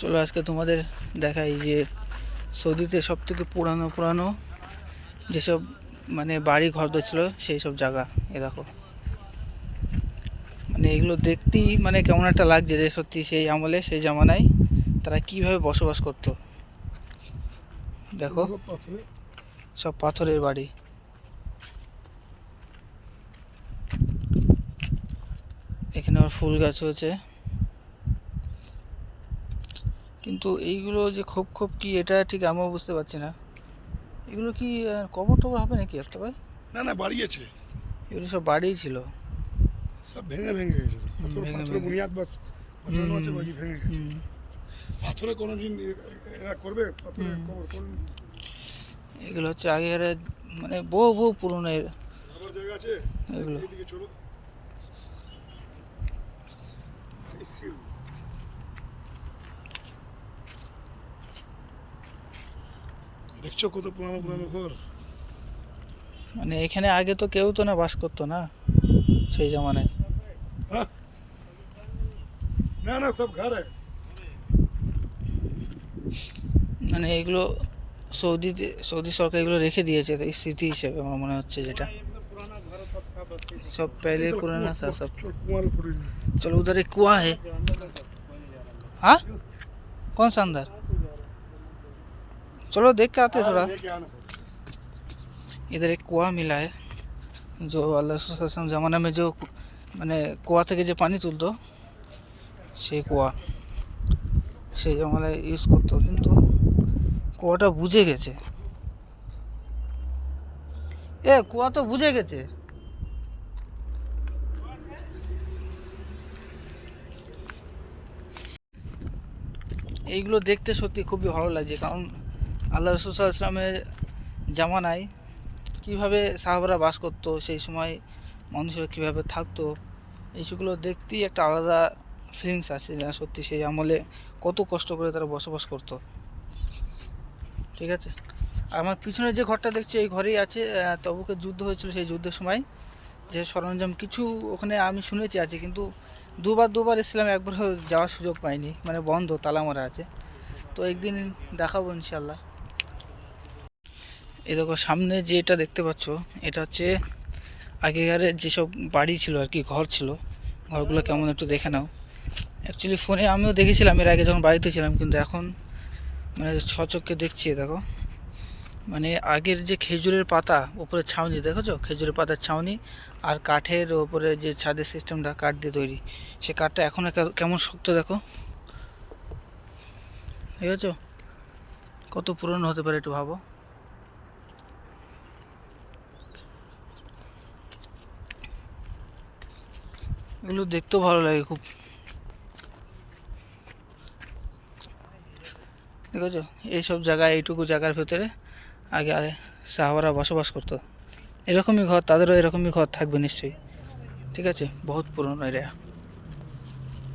চলো আজকে তোমাদের দেখাই যে সৌদিতে সব থেকে পুরানো পুরানো যেসব মানে বাড়ি ঘর ছিল, সেই সব জায়গা, এ দেখো। মানে এগুলো দেখতেই মানে কেমন একটা লাগছে যে সত্যি সেই আমলে, সেই জামানায় তারা কীভাবে বসবাস করতো। দেখো, সব পাথরের বাড়ি। এখানে আবার ফুল গাছ হয়েছে কিন্তু এইগুলো যে খোপ খোপ কি এটা ঠিক আমিও বুঝতে পারছি না। এগুলো কি কবর টবর হবে নাকি একটা ভাই? না না বাড়িয়েছে এগুলো সব বাড়িই ছিল। সব ভেঙে ভেঙে গেছে। পাথরের। বুনিয়াদ বাস ভেঙে গেছে। পাথরে কোনোদিন এ- এরা করবে? পাথরে কবর করবে? এগুলো হচ্ছে আগের মানে বহু বহু পুরনো এর। আবার জায়গা আছে? এগুলো। এইদিকে চলো এই সিল। দেখছো কত পুরানো পুরানো ঘর মানে এখানে আগে তো কেউ তো না বাস করতো না সেই জামানায় हाँ? ना ना सब घर है মানে এগুলো সৌদিতে সৌদি সরকার এগুলো রেখে দিয়েছে এই স্মৃতি হিসেবে আমার মনে হচ্ছে যেটা सब पहले चलो, पुराना कुआं- था सब चलो, कुआं में पड़ी है। चलो उधर एक कुआं है हाँ कौन सा अंदर चलो देख के आते हैं थोड़ा लेके आना पड़ेगा। इधर एक कुआं मिला है जो আল্লাহ রসুল জামানা में जो মানে কুয়া থেকে যে পানি তুলতো সেই কুয়া সেই জামানায় ইউজ করতো কিন্তু কুয়াটা বুঝে গেছে এ কুয়া তো বুঝে গেছে এইগুলো দেখতে সত্যি খুবই ভালো লাগছে কারণ আল্লাহ রসুল ইসলামের জামানায় কীভাবে সাহাবারা বাস করতো সেই সময় মানুষেরা কীভাবে থাকতো এইসবগুলো দেখতেই একটা আলাদা ফিলিংস আছে যা সত্যি সেই আমলে কত কষ্ট করে তারা বসবাস করতো। ঠিক আছে? আমার পিছনে যে ঘরটা দেখছি এই ঘরেই আছে আহ, তবুকের যুদ্ধ হয়েছিল সেই যুদ্ধের সময়। যে সরঞ্জাম কিছু ওখানে আমি শুনেছি আছে কিন্তু দুবার দুবার এসেছিলাম একবার যাওয়ার সুযোগ পাইনি। মানে বন্ধ তালা মারা আছে। তো একদিন দেখাবো ইনশাল্লাহ এই দেখো, সামনে যে এটা দেখতে পাচ্ছ, এটা হচ্ছে আগেকার যেসব বাড়ি ছিল আর কি, ঘর ছিল, ঘরগুলো কেমন একটু দেখে নাও। অ্যাকচুয়ালি ফোনে আমিও দেখেছিলাম, এর আগে যখন বাড়িতে ছিলাম, কিন্তু এখন মানে সচক্ষে দেখছি দেখো। মানে আগের যে খেজুরের পাতা উপরে ছাউনি, দেখেছ? খেজুরের পাতার ছাউনি আর কাঠের ওপরে যে ছাদের সিস্টেমটা কাঠ দিয়ে তৈরি, সে কাঠটা এখন কেমন শক্ত, দেখো। ঠিক আছে কত পুরনো হতে পারে একটু ভাবো। এগুলো দেখতেও ভালো লাগে খুব। ঠিক আছে? এইসব জায়গায় এইটুকু জায়গার ভেতরে আগে আগে সাহাবারা বসবাস করতো। এরকমই ঘর, তাদেরও এরকমই ঘর থাকবে নিশ্চয়ই। ঠিক আছে? বহুত পুরনো এরিয়া।